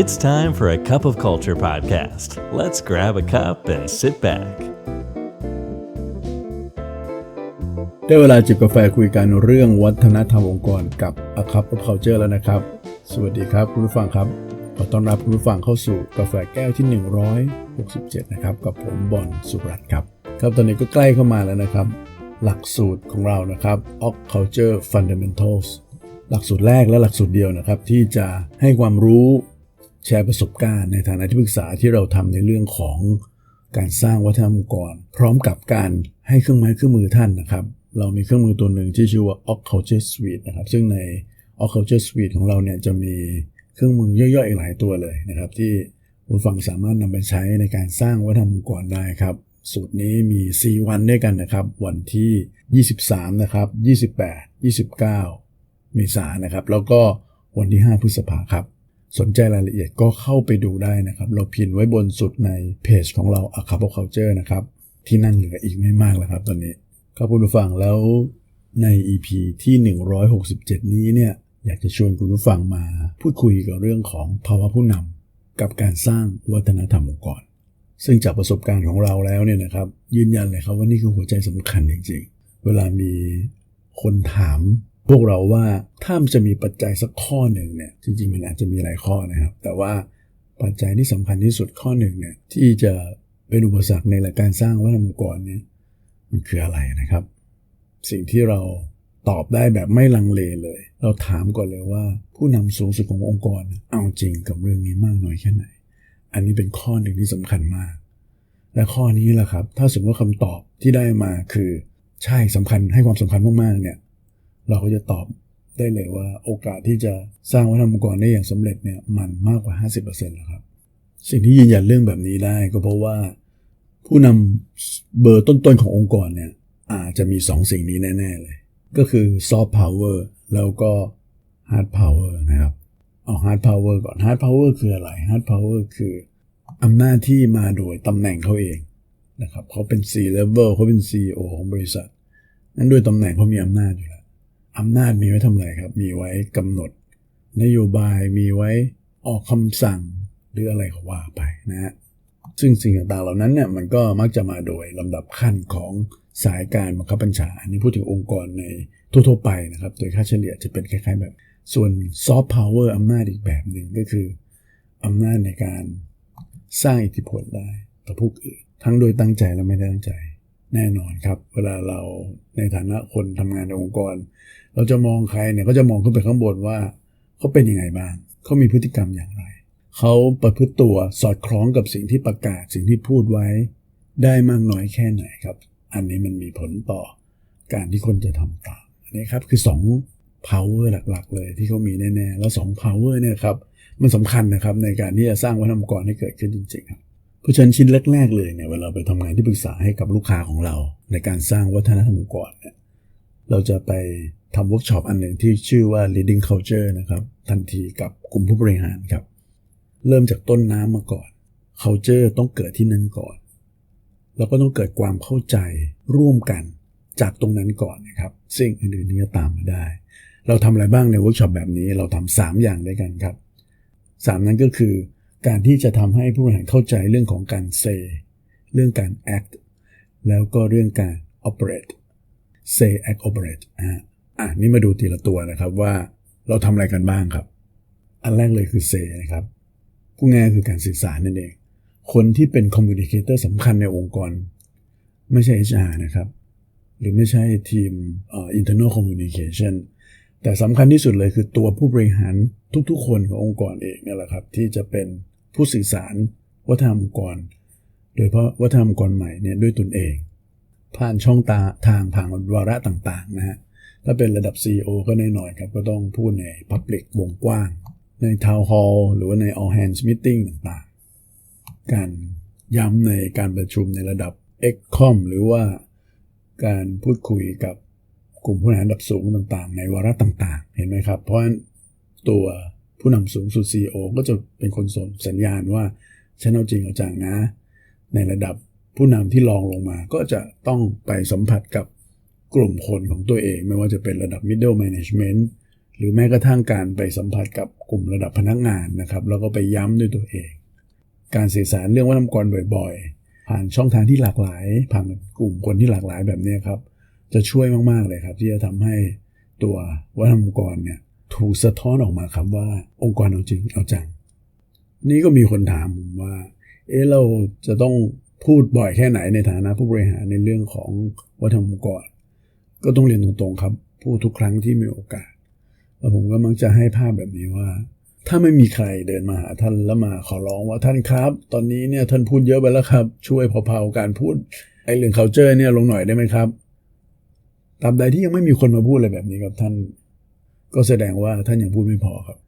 It's time for a Cup of Culture podcast. Let's grab a cup and sit back. ได้เวลาจิบกาแฟคุยกันเรื่องวัฒนธรรมองค์กรกับ A Cup of Culture แล้วนะครับ สวัสดีครับคุณผู้ฟังครับ ขอต้อนรับคุณผู้ฟังเข้าสู่กาแฟแก้วที่ 167 นะครับ กับผมบอลสุรัตน์ครับ ครับตอนนี้ก็ใกล้เข้ามาแล้วนะครับ หลักสูตรของเรานะครับ o c Culture Fundamentals หลักสูตรแรกและหลักสูตรเดียวนะครับ ที่จะให้ความรู้ แชร์ประสบการณ์ในฐานะที่ปรึกษาที่เราทำในเรื่องของการสร้างวัฒนธรรมองค์กร พร้อมกับการให้เครื่องไม้เครื่องมือท่านนะครับ เรามีเครื่องมือตัวหนึ่งที่ชื่อว่า o c Culture Suite นะครับ ซึ่งใน o c Culture Suite ของเราเนี่ยจะมีเครื่องมือย่อยๆอีกหลายตัวเลยนะครับ ที่คุณฟังสามารถนำไปใช้ในการสร้างวัฒนธรรมองค์กรได้ครับสูตรนี้มี 4 วันด้วยกันนะครับ วันที่ 23 นะครับ 28 29 เมษายนนะครับ แล้วก็วันที่ 5 พฤษภาครับ สนใจรายละเอียดก็เข้าไปดูได้นะครับ เราพิมพ์ไว้บนสุดในเพจของเรา a c u p o Culture นะครับ ที่นั่งเหลืออีกไม่มากแล้วครับตอนนี้ครับคุณผู้ฟังแล้วใน EP ที่ 167 นี้เนี่ยอยากจะชวนคุณผู้ฟังมาพูดคุยกับเรื่องของภาวะผู้นำกับการสร้างวัฒนธรรมองค์กร ซึ่งจากประสบการณ์ของเราแล้วเนี่ยนะครับยืนยันเลยครับว่านี่คือหัวใจสำคัญจริงๆ เวลามีคนถาม พวกเราว่าถ้ามันจะมีปัจจัยสักข้อหนึ่งเนี่ยจริงๆมันอาจจะมีหลายข้อนะครับ แต่ว่าปัจจัยที่สำคัญที่สุดข้อหนึ่งเนี่ยที่จะเป็นอุปสรรคในหลักการสร้างวัฒนธรรมองค์กรเนี่ยมันคืออะไรนะครับ สิ่งที่เราตอบได้แบบไม่ลังเลเลย เราถามก่อนเลยว่า ผู้นำสูงสุดขององค์กร เอาจริงกับเรื่องนี้มากน้อยแค่ไหน อันนี้เป็นข้อหนึ่งที่สำคัญมาก และข้อนี้แหละครับ ถ้าสมมติว่าคำตอบที่ได้มาคือ ใช่สำคัญให้ความสำคัญมากๆเนี่ย เราก็จะตอบได้เลยว่าโอกาสที่จะสร้างวัฒนธรรมองค์กรได้อย่างสำเร็จเนี่ยมันมากกว่า 50%แล้วครับ สิ่งที่ยืนยันเรื่องแบบนี้ได้ก็เพราะว่า ผู้นำเบอร์ต้นๆขององค์กรเนี่ยอาจจะมีสองสิ่งนี้แน่ ๆ เลย ก็คือซอฟต์พาวเวอร์แล้วก็ฮาร์ดพาวเวอร์นะครับ เอาฮาร์ดพาวเวอร์ก่อนฮาร์ดพาวเวอร์คืออะไรฮาร์ดพาวเวอร์คืออำนาจที่มาโดยตำแหน่งเขาเองนะครับเขาเป็น C level เขาเป็น CEO ของบริษัท นั้นด้วยตำแหน่งเขามีอำนาจอยู่แล้ว อำนาจมีไว้ทำอะไรครับ มีไว้กำหนด นโยบายมีไว้ออกคำสั่งหรืออะไรก็ว่าไปนะฮะซึ่งสิ่งต่างๆเหล่านั้นเนี่ยมันก็มักจะมาโดยลำดับขั้นของสายการบังคับบัญชา อันนี้พูดถึงองค์กรในทั่วๆไปนะครับ โดยค่าเฉลี่ยจะเป็นคล้ายๆแบบ ส่วนซอฟต์พาวเวอร์อำนาจอีกแบบหนึ่งก็คืออำนาจในการสร้างอิทธิพลได้ต่อผู้อื่นทั้งโดยตั้งใจและไม่ได้ตั้งใจ แน่นอนครับ เวลาเราในฐานะคนทำงานในองค์กร เราจะมองใครเนี่ยก็จะมองขึ้นไปข้างบนว่าเขาเป็นยังไงบ้างเขามีพฤติกรรมอย่างไร เขาประพฤติตัวสอดคล้องกับสิ่งที่ประกาศสิ่งที่พูดไว้ ได้มากน้อยแค่ไหนครับ อันนี้มันมีผลต่อการที่คนจะทำตามอันนี้ครับคือ 2 power หลักๆ เลยที่เขามีแน่ๆแล้ว 2 power เนี่ยครับมันสำคัญนะครับในการที่จะสร้างวัฒนธรรมองค์กรให้เกิดขึ้นจริงๆครับ เพราะฉะนั้นชิ้นแรก ๆ เลยเนี่ยเวลาไปทำงานที่ปรึกษาให้กับลูกค้าของเรา ในการสร้างวัฒนธรรมองค์กรเนี่ยเราจะไปทำเวิร์กช็อปอันหนึ่งที่ชื่อว่า leading culture นะครับ ทันทีกับกลุ่มผู้บริหารครับ เริ่มจากต้นน้ำมาก่อน culture ต้องเกิดที่นั่นก่อน แล้วก็ต้องเกิดความเข้าใจร่วมกันจากตรงนั้นก่อนนะครับสิ่งอื่นๆนี่จะตามมาได้ เราทำอะไรบ้างในเวิร์กช็อปแบบนี้เราทำสามอย่างด้วยกันครับสามนั้นก็คือ การที่จะทำให้ผู้บริหารเข้าใจเรื่องของการ say เรื่องการ act แล้วก็เรื่องการ operate say act operate อะอะนี่มาดูทีละตัวนะครับว่าเราทำอะไรกันบ้างครับ อันแรกเลยคือ say นะครับผู้ง่ายคือการสื่อสารนั่นเอง คนที่เป็น communicator สำคัญในองค์กร ไม่ใช่ HR นะครับ หรือไม่ใช่ทีม internal communication แต่สำคัญที่สุดเลยคือตัวผู้บริหารทุกๆ คนขององค์กรเองนี่แหละครับ ที่จะเป็น ผู้สื่อสารวัฒนธรรมองค์กร โดยเพราะวัฒนธรรมองค์กรใหม่เนี่ยด้วยตนเอง ผ่านช่องตาทางผ่านวาระต่างๆนะฮะถ้าเป็นระดับ CEO ก็แน่นอนครับ ก็ต้องพูดใน Public วงกว้าง ใน Town Hall หรือว่าใน All Hands Meeting ต่างๆ การย้ำในการประชุมในระดับ EXCOM หรือว่าการพูดคุยกับกลุ่มผู้บริหารระดับสูงต่างๆ ในวาระต่างๆ เห็นไหมครับ เพราะฉะนั้นตัว ผู้นำสูงสุด CEO ก็จะเป็นคนส่งสัญญาณว่าฉันเอาจริงเอาจังนะ ในระดับผู้นำที่รองลงมา ก็จะต้องไปสัมผัสกับกลุ่มคนของตัวเอง ไม่ว่าจะเป็นระดับ middle management หรือแม้กระทั่งการไปสัมผัสกับกลุ่มระดับพนักงานนะครับ แล้วก็ไปย้ำด้วยตัวเอง การสื่อสารเรื่องวัฒนธรรมกรบ่อยๆ ผ่านช่องทางที่หลากหลาย ผ่านกลุ่มคนที่หลากหลายแบบนี้ครับ จะช่วยมากๆเลยครับ ที่จะทำให้ตัววัฒนธรรมกรเนี่ย ถูกสะท้อนออกมาครับว่า องค์กรเอาจริงเอาจัง นี่ก็มีคนถามผมว่า เออเราจะต้องพูดบ่อยแค่ไหนในฐานะผู้บริหารในเรื่องของวัฒนธรรมองค์กรก็ต้องเรียนตรงๆครับ พูดทุกครั้งที่มีโอกาสแล้วผมก็มักจะให้ภาพแบบนี้ว่า ถ้าไม่มีใครเดินมาหาท่านแล้วมาขอร้องว่าท่านครับ ตอนนี้เนี่ยท่านพูดเยอะไปแล้วครับ ช่วยเผาๆการพูดไอ้เรื่อง culture เนี่ยลงหน่อยได้ไหมครับตาบใดที่ยังไม่มีคนมาพูดอะไรแบบนี้กับท่าน ก็แสดงว่าท่านยังพูดไม่พอครับ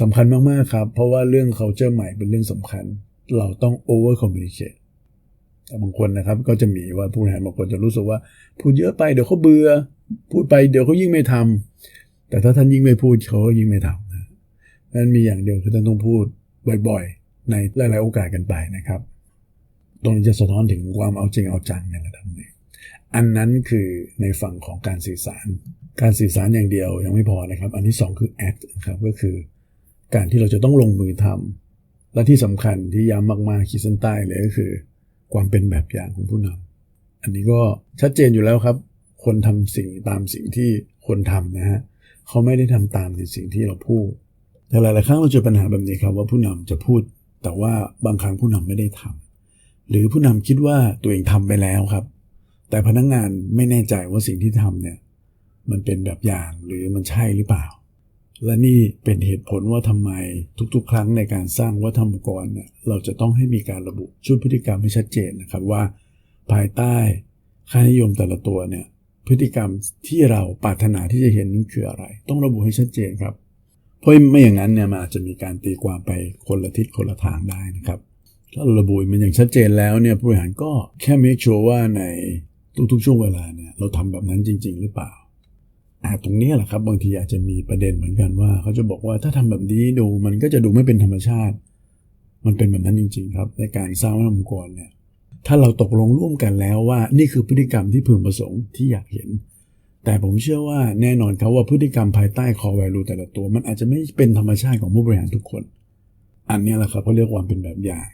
สำคัญมาก ๆ ครับ เพราะว่าเรื่อง culture ใหม่เป็นเรื่องสำคัญ เราต้อง over communicate แต่บางคนนะครับก็จะมีว่าผู้บริหารบางคนจะรู้สึกว่า พูดเยอะไปเดี๋ยวเขาเบื่อพูดไปเดี๋ยวเขายิ่งไม่ทำแต่ถ้าท่านยิ่งไม่พูดเขายิ่งไม่ทำนะนั้นมีอย่างเดียวคือท่านต้องพูดบ่อยๆ ในหลายๆโอกาสกันไปนะครับ ตรงนี้จะสะท้อนถึงความเอาจริงเอาจังในระดับหนึ่ง อันนั้นคือในฝั่งของการสื่อสาร การสื่อสารอย่างเดียวยังไม่พอนะครับ อันที่สองคือ act นะครับก็คือ การที่เราจะต้องลงมือทำและที่สำคัญที่ย้ำมากๆขีดเส้นใต้เลยก็คือ ความเป็นแบบอย่างของผู้นำอันนี้ก็ชัดเจนอยู่แล้วครับ คนทำสิ่งตามสิ่งที่คนทำนะฮะเขาไม่ได้ทำตามในสิ่งที่เราพูดแต่หลายๆครั้งเราเจอปัญหาแบบนี้ครับว่าผู้นำจะพูด แต่ว่าบางครั้งผู้นำไม่ได้ทำหรือผู้นำคิดว่าตัวเองทำไปแล้วครับ แต่พนักงงานไม่แน่ใจว่าสิ่งที่ทำเนี่ยมันเป็นแบบอย่างหรือมันใช่หรือเปล่า และนี่เป็นเหตุผลว่าทำไมทุกๆ ครั้งในการสร้างวัฒนธรรมองค์กรเนี่ยเราจะต้องให้มีการระบุชุดพฤติกรรมให้ชัดเจนนะครับว่า ภายใต้ค่านิยมแต่ละตัวเนี่ยพฤติกรรมที่เราปรารถนาที่จะเห็นนั้นคืออะไร ต้องระบุให้ชัดเจนครับ เพราะไม่อย่างนั้นเนี่ยมันอาจจะมีการตีความไปคนละทิศคนละทางได้นะครับถ้าราระบุมันอย่างชัดเจนแล้วเนี่ยผู้บริหารก็แค่ make sure ว่าใน ทุกๆช่วงเวลาเนี่ยเราทำแบบนั้นจริง ๆ หรือเปล่าอ่าตรงนี้แหละครับ บางทีอาจจะมีประเด็นเหมือนกันว่า เขาจะบอกว่าถ้าทำแบบนี้ดูมันก็จะดูไม่เป็นธรรมชาติ มันเป็นแบบนั้นจริง ๆ ครับ ในการสร้างวัฒนธรรมองค์กรเนี่ยถ้าเราตกลงร่วมกันแล้วว่านี่คือพฤติกรรมที่พึงประสงค์ที่อยากเห็น แต่ผมเชื่อว่าแน่นอนครับว่าพฤติกรรมภายใต้ core value แต่ละตัว มันอาจจะไม่เป็นธรรมชาติของผู้บริหารทุกคน อันนี้แหละครับเขาเรียกว่าเป็นแบบอย่าง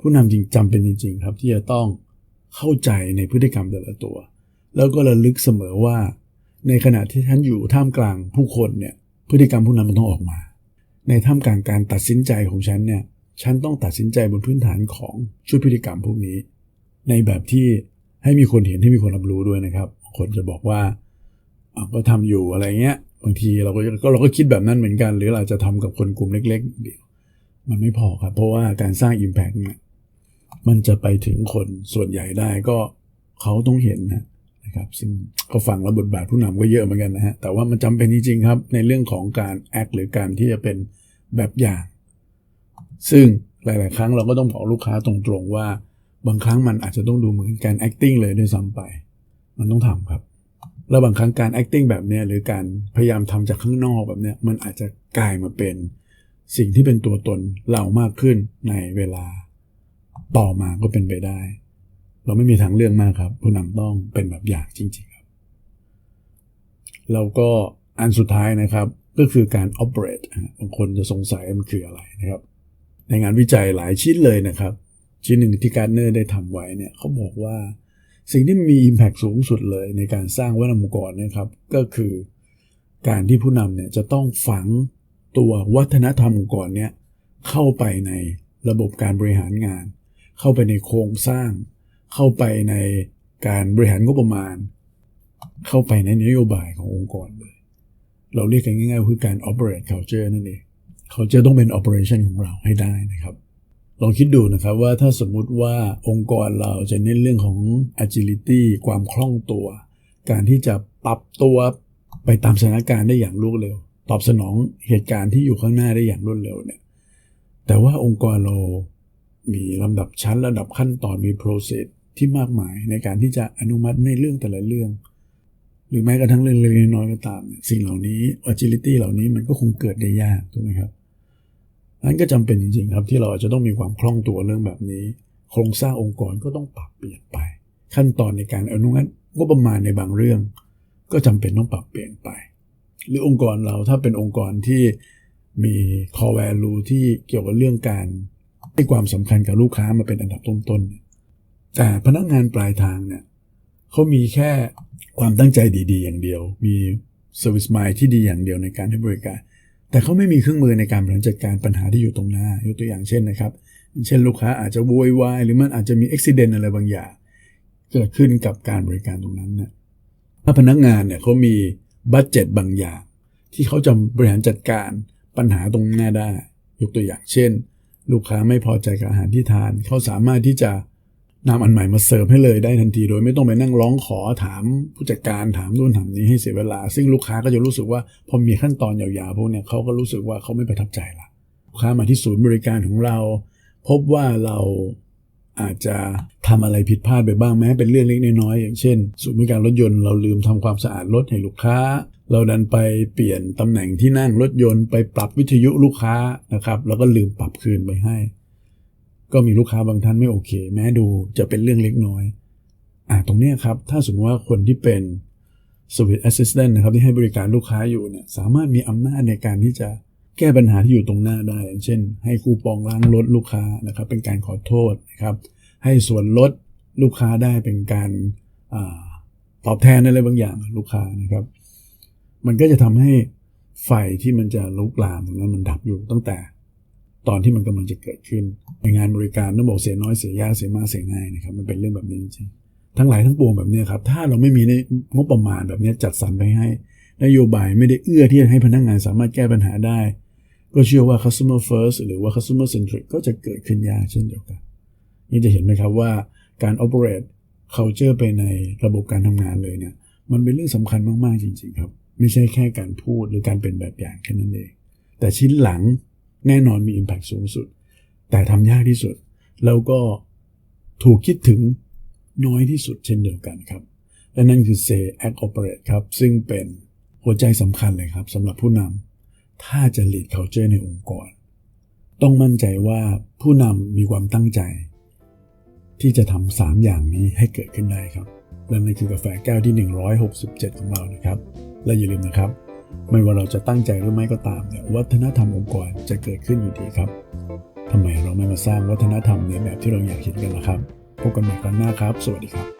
ผู้นำจริงจำเป็นจริง ๆ ครับที่จะต้อง เข้าใจในพฤติกรรมแต่ละตัว แล้วก็ระลึกเสมอว่า ในขณะที่ท่านอยู่ท่ามกลางผู้คนเนี่ยพฤติกรรมผู้นั้นมันต้องออกมา ในท่ามกลางการตัดสินใจของฉันเนี่ยฉันต้องตัดสินใจบนพื้นฐานของชุดพฤติกรรมพวกนี้ ในแบบที่ให้มีคนเห็นให้มีคนรับรู้ด้วยนะครับ คนจะบอกว่าก็ทำอยู่อะไรเงี้ยบางทีเราก็เราก็คิดแบบนั้นเหมือนกัน หรือเราจะทำกับคนกลุ่มเล็ก ๆ เดียว มันไม่พอครับ เพราะว่าการสร้าง Impact เนี่ย มันจะไปถึงคนส่วนใหญ่ได้ก็เขาต้องเห็นนะครับ ซึ่งก็ฟังแล้วบทบาทผู้นำก็เยอะเหมือนกันนะฮะแต่ว่ามันจำเป็นจริงๆครับ ในเรื่องของการ act หรือการที่จะเป็นแบบอย่าง ซึ่งหลายๆ ครั้งเราก็ต้องบอกลูกค้าตรงๆว่า บางครั้งมันอาจจะต้องดูเหมือนการ acting เลยด้วยซ้ำไป มันต้องทำครับ แล้วบางครั้งการ acting แบบเนี้ยหรือการพยายามทำจากข้างนอกแบบเนี้ยมันอาจจะกลายมาเป็นสิ่งที่เป็นตัวตนเรามากขึ้นในเวลา ต่อมาก็เป็นไปได้ เราไม่มีทางเลือกมากครับ ผู้นำต้องเป็นแบบอย่างจริงๆครับ แล้วก็อันสุดท้ายนะครับก็คือการ operate บางคนจะสงสัยมันคืออะไรนะครับ ในงานวิจัยหลายชิ้นเลยนะครับ ชิ้นหนึ่งที่การเนอร์ได้ทำไว้เนี่ยเขาบอกว่าสิ่งที่มี Impact สูงสุดเลยในการสร้างวัฒนธรรมองค์กรนะครับ ก็คือการที่ผู้นำเนี่ยจะต้องฝังตัววัฒนธรรมองค์กรเนี่ยเข้าไปในระบบการบริหารงาน เข้าไปในโครงสร้าง เข้าไปในการบริหารงบประมาณ เข้าไปในนโยบายขององค์กรเลย เราเรียกกันง่ายๆคือการ operate culture นั่นเอง culture ต้องเป็น operation ของเราให้ได้นะครับลองคิดดูนะครับว่าถ้าสมมุติว่าองค์กรเราจะเน้นเรื่องของ agility ความคล่องตัว การที่จะปรับตัวไปตามสถานการณ์ได้อย่างรวดเร็ว ตอบสนองเหตุการณ์ที่อยู่ข้างหน้าได้อย่างรวดเร็วเนี่ยแต่ว่าองค์กรเรา มีลำดับชั้นระดับขั้นตอนมี process ที่มากมายในการที่จะอนุมัติในเรื่องแต่ละเรื่อง หรือแม้กระทั่งเรื่องเล็กๆน้อยๆก็ตาม สิ่งเหล่านี้ agility เหล่านี้มันก็คงเกิดได้ยากถูกไหมครับนั้นก็จำเป็นจริงๆครับที่เราจะต้องมีความคล่องตัวเรื่องแบบนี้ โครงสร้างองค์กรก็ต้องปรับเปลี่ยนไป ขั้นตอนในการอนุมัติงบประมาณในบางเรื่อง ก็จำเป็นต้องปรับเปลี่ยนไป หรือองค์กรเราถ้าเป็นองค์กรที่มี core value ที่เกี่ยวกับเรื่องการ ให้ความสำคัญกับลูกค้ามาเป็นอันดับต้นๆเนี่ยแต่พนักงานปลายทางเนี่ยเขามีแค่ความตั้งใจดี ๆ อย่างเดียว มี service mind ที่ดีอย่างเดียวในการให้บริการ แต่เขาไม่มีเครื่องมือในการบริหารจัดการปัญหาที่อยู่ตรงหน้ายกตัวอย่างเช่นนะครับ เช่นลูกค้าอาจจะโวยวายหรือมันอาจจะมีอุบิเหตุอะไรบางอย่างเกิดขึ้นกับการบริการตรงนั้นเนี่ยถ้าพนักงานเนี่ยเขามีบัตเจ็ตบางอย่าง ที่เขาจะบริหารจัดการปัญหาตรงหน้าได้ ยกตัวอย่างเช่น ลูกค้าไม่พอใจกับอาหารที่ทาน เขาสามารถที่จะนำอันใหม่มาเสิร์ฟให้เลยได้ทันที โดยไม่ต้องไปนั่งร้องขอถามผู้จัดการถามนู่นถามนี้ให้เสียเวลา ซึ่งลูกค้าก็จะรู้สึกว่าพอมีขั้นตอนยาวๆพวกเนี้ยเขาก็รู้สึกว่าเขาไม่ประทับใจละลูกค้ามาที่ศูนย์บริการของเรา พบว่าเรา อาจจะทำอะไรผิดพลาดไปบ้างแม้เป็นเรื่องเล็กน้อยอย่างเช่นศูนย์บริการรถยนต์เราลืมทำความสะอาดรถให้ลูกค้า เราดันไปเปลี่ยนตำแหน่งที่นั่งรถยนต์ไปปรับวิทยุลูกค้านะครับ แล้วก็ลืมปรับคืนไปให้ ก็มีลูกค้าบางท่านไม่โอเค แม้ดูจะเป็นเรื่องเล็กน้อยอ่าตรงนี้ครับ ถ้าสมมติว่าคนที่เป็น Service Assistant นะครับที่ให้บริการลูกค้าอยู่เนี่ยสามารถมีอำนาจในการที่จะ แก้ปัญหาที่อยู่ตรงหน้าได้ เช่น ให้คูปองล้างรถลูกค้านะครับ เป็นการขอโทษนะครับ ให้ส่วนลดลูกค้าได้เป็นการอาตอบแทนอะไรบางอย่างลูกค้านะครับ มันก็จะทำให้ไฟที่มันจะลุกลามตรงนั้นมันดับอยู่ตั้งแต่ตอนที่มันกำลังจะเกิดขึ้น ในงานบริการต้องบอกเสียน้อยเสียยากเสียมากเสียง่ายนะครับ มันเป็นเรื่องแบบนี้จริงทั้งหลายทั้งปวงแบบนี้ครับ ถ้าเราไม่มีงบประมาณแบบนี้จัดสรรไปให้ นโยบายไม่ได้เอื้อที่จะให้พนักงานสามารถแก้ปัญหาได้ ก็เชื่อว่า customer first หรือว่า customer centric ก็จะเกิดขึ้นยากเช่นเดียวกัน นี่จะเห็นไหมครับว่าการ operate culture ไปในระบบการทำงานเลยเนี่ย มันเป็นเรื่องสำคัญมาก ๆ จริง ๆ ครับ ไม่ใช่แค่การพูดหรือการเป็นแบบอย่างแค่นั้นเอง แต่ชิ้นหลังแน่นอนมี Impact สูงสุด แต่ทำยากที่สุด แล้วก็ถูกคิดถึงน้อยที่สุดเช่นเดียวกันครับ และนั่นคือ say act operate ครับ ซึ่งเป็น หัวใจสำคัญเลยครับสำหรับผู้นำถ้าจะ lead culture ในองค์กร ต้องมั่นใจว่าผู้นำมีความตั้งใจ ที่จะทำสามอย่างนี้ให้เกิดขึ้นได้ครับ และนั่นคือกาแฟแก้วที่ 167 ของเรานะครับ และอย่าลืมนะครับ ไม่ว่าเราจะตั้งใจหรือไม่ก็ตามเนี่ยวัฒนธรรมองค์กรจะเกิดขึ้นอยู่ดีครับทำไมเราไม่มาสร้างวัฒนธรรมในแบบที่เราอยากเห็นกันล่ะครับพบกันใหม่ครั้งหน้าครับ สวัสดีครับ